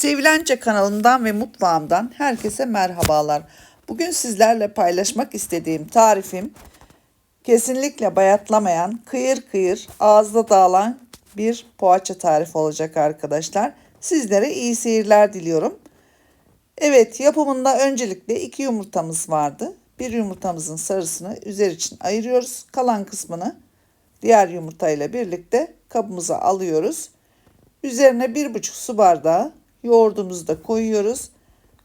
Sevilence kanalımdan ve mutfağımdan herkese merhabalar. Bugün sizlerle paylaşmak istediğim tarifim kesinlikle bayatlamayan, kıyır kıyır, ağızda dağılan bir poğaça tarifi olacak arkadaşlar. Sizlere iyi seyirler diliyorum. Evet yapımında öncelikle iki yumurtamız vardı. Bir yumurtamızın sarısını üzer için ayırıyoruz. Kalan kısmını diğer yumurtayla birlikte kabımıza alıyoruz. Üzerine bir buçuk su bardağı yoğurdumuzu da koyuyoruz.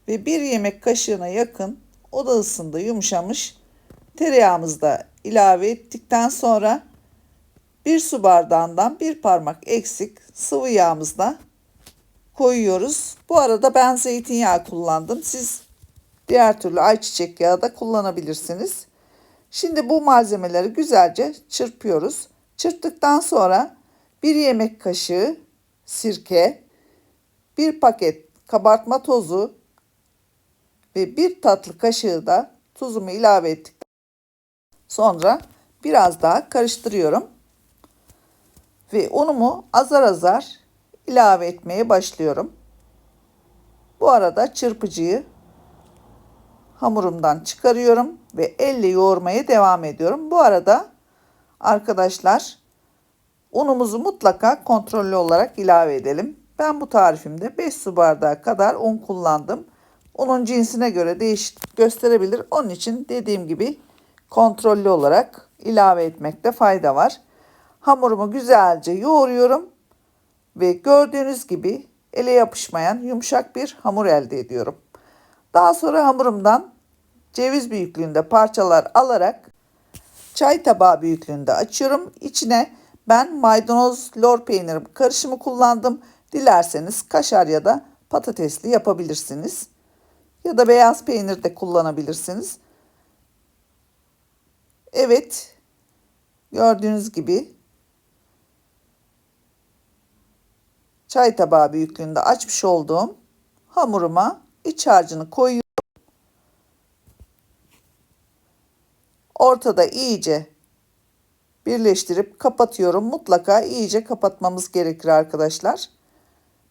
Ve bir yemek kaşığına yakın oda ısısında yumuşamış tereyağımızı da ilave ettikten sonra bir su bardağından bir parmak eksik sıvı yağımızda koyuyoruz. Bu arada ben zeytinyağı kullandım. Siz diğer türlü ayçiçek yağı da kullanabilirsiniz. Şimdi bu malzemeleri güzelce çırpıyoruz. Çırptıktan sonra bir yemek kaşığı sirke, bir paket kabartma tozu ve bir tatlı kaşığı da tuzumu ilave ettik. Sonra biraz daha karıştırıyorum. Ve unumu azar azar ilave etmeye başlıyorum. Bu arada çırpıcıyı hamurumdan çıkarıyorum ve elle yoğurmaya devam ediyorum. Bu arada arkadaşlar unumuzu mutlaka kontrollü olarak ilave edelim. Ben bu tarifimde 5 su bardağı kadar un kullandım. Unun cinsine göre değişik gösterebilir. Onun için dediğim gibi kontrollü olarak ilave etmekte fayda var. Hamurumu güzelce yoğuruyorum ve gördüğünüz gibi ele yapışmayan yumuşak bir hamur elde ediyorum. Daha sonra hamurumdan ceviz büyüklüğünde parçalar alarak çay tabağı büyüklüğünde açıyorum. İçine ben maydanoz lor peyniri karışımı kullandım. Dilerseniz kaşar ya da patatesli yapabilirsiniz. Ya da beyaz peynir de kullanabilirsiniz. Evet. Gördüğünüz gibi çay tabağı büyüklüğünde açmış olduğum hamuruma iç harcını koyuyorum. Ortada iyice birleştirip kapatıyorum. Mutlaka iyice kapatmamız gerekir arkadaşlar.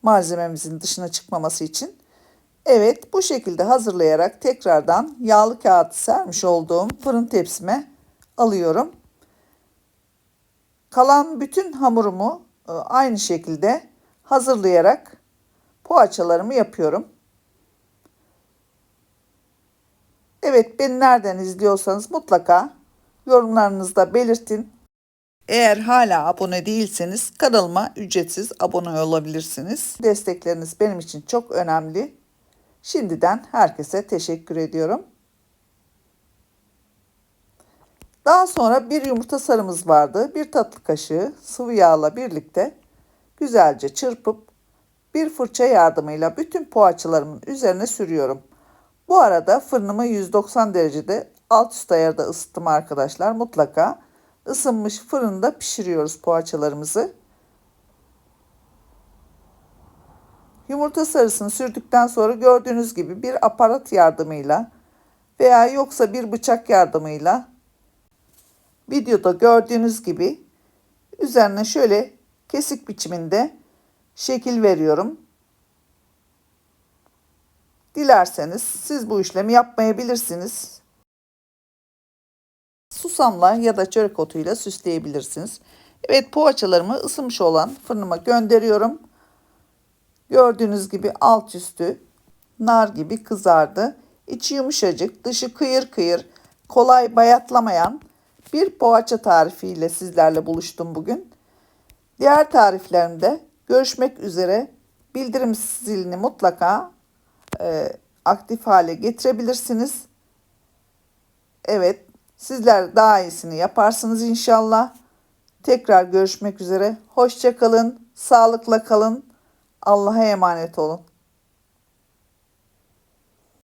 Malzememizin dışına çıkmaması için. Evet bu şekilde hazırlayarak tekrardan yağlı kağıt sermiş olduğum fırın tepsime alıyorum. Kalan bütün hamurumu e, aynı şekilde hazırlayarak poğaçalarımı yapıyorum. Evet beni nereden izliyorsanız mutlaka yorumlarınızda belirtin. Eğer hala abone değilseniz kanalıma ücretsiz abone olabilirsiniz. Destekleriniz benim için çok önemli. Şimdiden herkese teşekkür ediyorum. Daha sonra bir yumurta sarımız vardı. Bir tatlı kaşığı sıvı yağla birlikte güzelce çırpıp bir fırça yardımıyla bütün poğaçalarımın üzerine sürüyorum. Bu arada fırınımı 190 derecede alt üst ayarda ısıttım arkadaşlar. Mutlaka ısınmış fırında pişiriyoruz poğaçalarımızı. Yumurta sarısını sürdükten sonra gördüğünüz gibi bir aparat yardımıyla veya yoksa bir bıçak yardımıyla videoda gördüğünüz gibi üzerine şöyle kesik biçiminde şekil veriyorum. Dilerseniz siz bu işlemi yapmayabilirsiniz. Susamla ya da çörek otuyla süsleyebilirsiniz. Evet poğaçalarımı ısınmış olan fırınıma gönderiyorum. Gördüğünüz gibi alt üstü nar gibi kızardı. İçi yumuşacık, dışı kıyır kıyır, kolay bayatlamayan bir poğaça tarifiyle sizlerle buluştum bugün. Diğer tariflerimde görüşmek üzere. Bildirim zilini mutlaka e, aktif hale getirebilirsiniz. Evet, sizler daha iyisini yaparsınız inşallah. Tekrar görüşmek üzere. Hoşça kalın, sağlıkla kalın. Allah'a emanet olun.